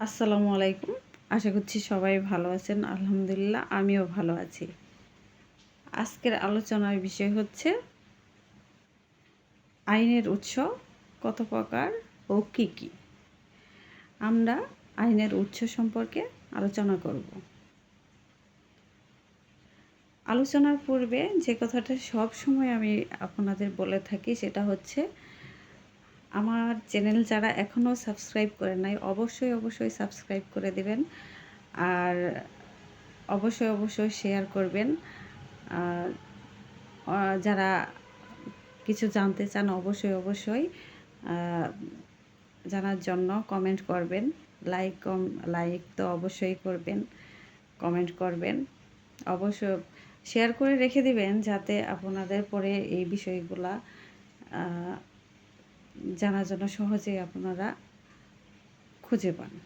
আসসালামু আলাইকুম। আশা করছি সবাই ভালো আছেন। আলহামদুলিল্লাহ, আমিও ভালো আছি। আজকের আলোচনার বিষয় হচ্ছে আইনের উৎস কত প্রকার ও কী কী? আমরা আইনের উৎস সম্পর্কে আলোচনা করব। আলোচনার পূর্বে যে কথাটা সব সময় আমি আপনাদের বলে থাকি সেটা হচ্ছে আমার চ্যানেল যারা এখনও সাবস্ক্রাইব করে নাই, অবশ্যই অবশ্যই সাবস্ক্রাইব করে দেবেন। আর অবশ্যই অবশ্যই শেয়ার করবেন। যারা কিছু জানতে চান, অবশ্যই অবশ্যই জানার জন্য কমেন্ট করবেন। লাইক কম লাইক তো অবশ্যই করবেন কমেন্ট করবেন। অবশ্য শেয়ার করে রেখে দিবেন, যাতে আপনাদের পরে এই বিষয়গুলা জানার জন্য সহজেই আপনারা খুঁজে পান।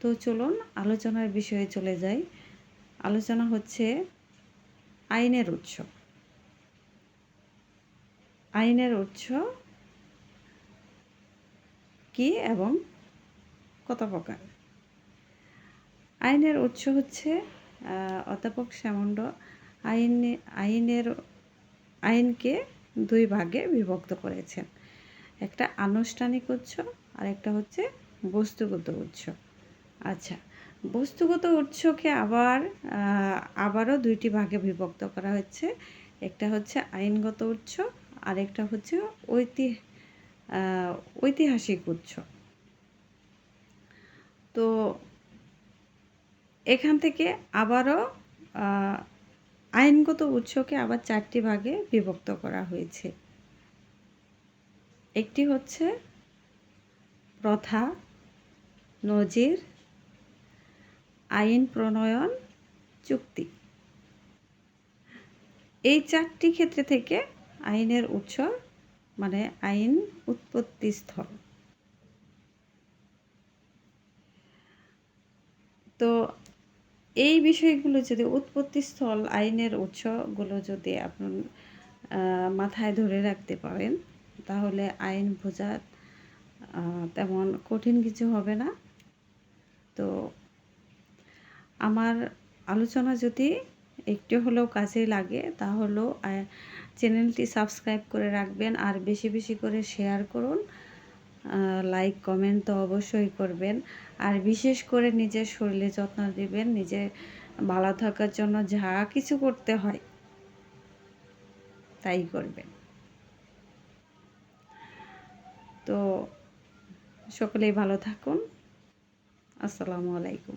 তো চলুন আলোচনার বিষয়ে চলে যাই। আলোচনা হচ্ছে আইনের উৎস। আইনের উৎস কি এবং কত প্রকার? আইনের উৎস হচ্ছে অধ্যাপক শ্যামণ্ড আইন, আইনের, আইনকে দুই ভাগে বিভক্ত করেছেন। একটা আনুষ্ঠানিক উৎস আর একটা হচ্ছে বস্তুগত উৎস। আচ্ছা বস্তুগত উৎসকে আবার আবারও দুইটি ভাগে বিভক্ত করা হচ্ছে। একটা হচ্ছে আইনগত উৎস আর একটা হচ্ছে ঐতি ঐতিহাসিক উৎস। তো এখান থেকে আবারও আইনগত উৎসকে আবার চারটি ভাগে বিভক্ত করা হয়েছে। একটি হচ্ছে প্রথা, নজির, আইন প্রণয়ন, চুক্তি। এই চারটি ক্ষেত্রে থেকে আইনের উৎস মানে আইন উৎপত্তি স্থল। তো এই বিষয়গুলো যদি উৎপত্তিস্থল আইনের উৎসগুলো যদি আপনার মাথায় ধরে রাখতে পারেন, তাহলে আইন বোঝা তেমন কঠিন কিছু হবে না। তো আমার আলোচনা যদি একটু হলেও কাজে লাগে, তাহলেও চ্যানেলটি সাবস্ক্রাইব করে রাখবেন আর বেশি বেশি করে শেয়ার করুন। লাইক কমেন্ট তো অবশ্যই করবেন। আর বিশেষ করে নিজের শরীরে যত্ন দিবেন, নিজে ভালো থাকার জন্য যা কিছু করতে হয়, তাই করবেন। তো সকলেই ভালো থাকুন। আসসালামু আলাইকুম।